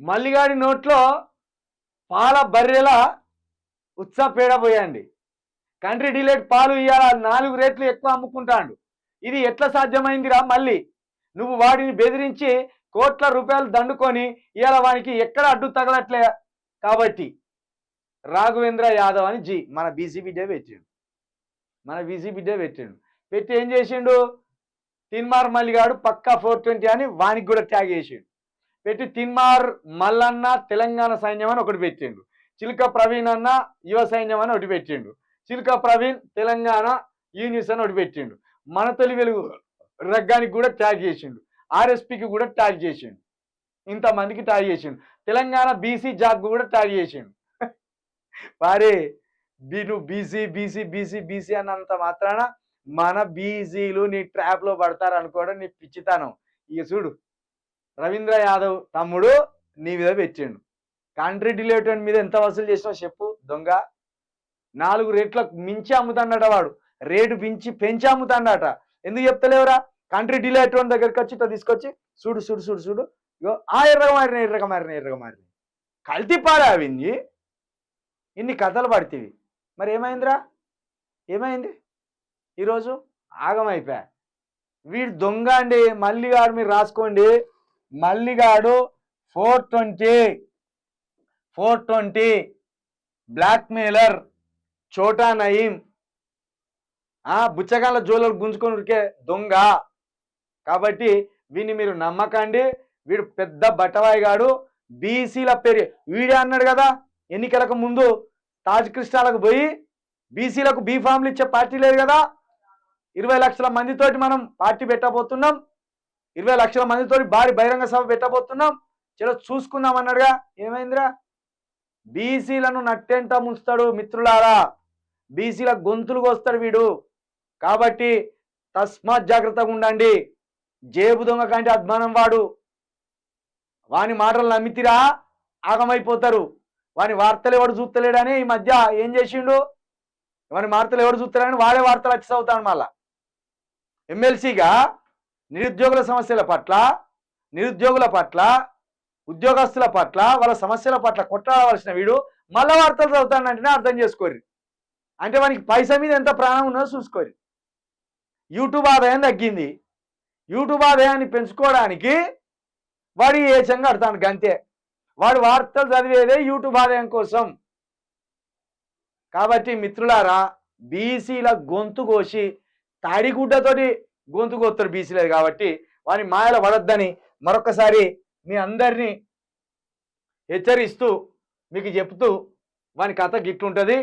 మల్లిగాడి నోట్లో పాల బర్రెల ఉత్సాహ పోయండి. కంట్రీ డిలేట్ పాలు ఇవాళ నాలుగు రేట్లు ఎక్కువ అమ్ముకుంటాడు. ఇది ఎట్లా సాధ్యమైందిరా మళ్ళీ? నువ్వు వాడిని బెదిరించి కోట్ల రూపాయలు దండుకొని ఇవాళ వానికి ఎక్కడ అడ్డు తగలట్లే కాబట్టి. రాఘవేంద్ర యాదవ్ అని జీ మన బీసీ బిడ్డే పెట్టిండు. మన బీసీ బిడ్డే పెట్టిండు. పెట్టి ఏం చేసిండు? తిన్మార్ మల్లిగాడు పక్కా ఫోర్ ట్వంటీ అని వానికి కూడా ట్యాగ్ చేసిండు. పెట్టి తిన్మార్ మల్లన్న తెలంగాణ సైన్యం అని ఒకటి పెట్టిండు. చిలుక ప్రవీణ్ అన్న యువ సైన్యం అని ఒకటి పెట్టిండు. చిలుక ప్రవీణ్ తెలంగాణ యూనిస్ అని ఒకటి పెట్టిండు. మన తొలి వెలుగు రగ్గానికి కూడా ట్యాగ్ చేసిండు. ఆర్ఎస్పికి కూడా ట్యాగ్ చేసిండు. ఇంతమందికి ట్యాగ్ చేసిండు. తెలంగాణ బీసీ జాబ్ కూడా ట్యాగ్ చేసిండు. వారే నువ్వు బీసీ బీసీ బీసీ బీసీ అన్నంత మాత్రాన మన బీజీలు నీ ట్రాప్లో పడతారు అనుకోవడం నీ పిచ్చితనం. ఇక చూడు రవీంద్ర యాదవ్ తమ్ముడు నీ మీద పెట్టిండు. కంట్రీ డిలేటెడ్ మీద ఎంత వసూలు చేసినావు చెప్పు దొంగ. నాలుగు రేట్లకు మించి అమ్ముతాడట వాడు. రేటు పెంచి పెంచి అమ్ముతాడట. ఎందుకు చెప్తలేవురా? కంట్రీ డిలేటెడ్ దగ్గరికి వచ్చి ఇట్లా తీసుకొచ్చి చూడు చూడు చూడు చూడు. ఇగో ఆ ఎర్రగ మారిన ఎర్రగ మారిన ఎర్రగ మారిన కల్తీపారా అవింది. ఇన్ని కథలు పడితేవి. మరి ఏమైందిరా? ఏమైంది? ఈరోజు ఆగమైపోయా. వీడు దొంగ అండి మళ్ళీ గారు మీరు రాసుకోండి. Malligadu four twenty four twenty blackmailer చోటా నయీం. ఆ బుచ్చగాళ్ళ జోలు గుంజుకొని ఉరికే దొంగ. కాబట్టి వీడిని మీరు నమ్మకండి. వీడు పెద్ద బట్టవాయిగాడు బీసీల పేరు. వీడే అన్నాడు కదా ఎన్నికలకు ముందు తాజ్ కృష్ణాలకు పోయి బీసీలకు బీ ఫామ్లు ఇచ్చే పార్టీ లేదు కదా. ఇరవై లక్షల మందితోటి మనం పార్టీ పెట్టబోతున్నాం. ఇరవై లక్షల మందితో భారీ బహిరంగ సభ పెట్టబోతున్నాం. చలో చూసుకుందాం అన్నాడుగా. ఏమైందిరా? బీసీలను నట్టెంట ముంచుతాడు మిత్రులారా. బీసీల గొంతులు కోస్తాడు వీడు. కాబట్టి తస్మాత్ జాగ్రత్తగా ఉండండి. జేబు దొంగ కంటే అద్మానం వాడు. వాని మాటలు నమ్మితిరా? ఆగమైపోతారు. వాని వార్తలు ఎవడు చూస్తలేడని ఈ మధ్య ఏం చేసిండు? వాని వార్తలు ఎవడు చూస్తలేడని వాడే వార్తలు వచ్చి చదువుతాను మళ్ళా. ఎమ్మెల్సీగా నిరుద్యోగుల సమస్యల పట్ల నిరుద్యోగుల పట్ల ఉద్యోగస్తుల పట్ల వాళ్ళ సమస్యల పట్ల కొట్లాడవలసిన వీడు మళ్ళా వార్తలు చదువుతానంటేనే అర్థం చేసుకోరు. అంటే మనకి పైసా మీద ఎంత ప్రాణం ఉన్నదో చూసుకోరు. యూట్యూబ్ ఆదాయం తగ్గింది. యూట్యూబ్ ఆదాయాన్ని పెంచుకోవడానికి వాడు ఏచంగా అడతాను గంతే. వాడు వార్తలు చదివేదే యూట్యూబ్ ఆదాయం కోసం. కాబట్టి మిత్రులారా బీసీల గొంతు కోసి తాడిగుడ్డతోటి గొంతు కోస్తారు బీసీలేదు కాబట్టి వాని మాయల పడొద్దని మరొకసారి మీ అందరినీ హెచ్చరిస్తూ మీకు చెప్తూ వాని కథ గిట్లుంటుంది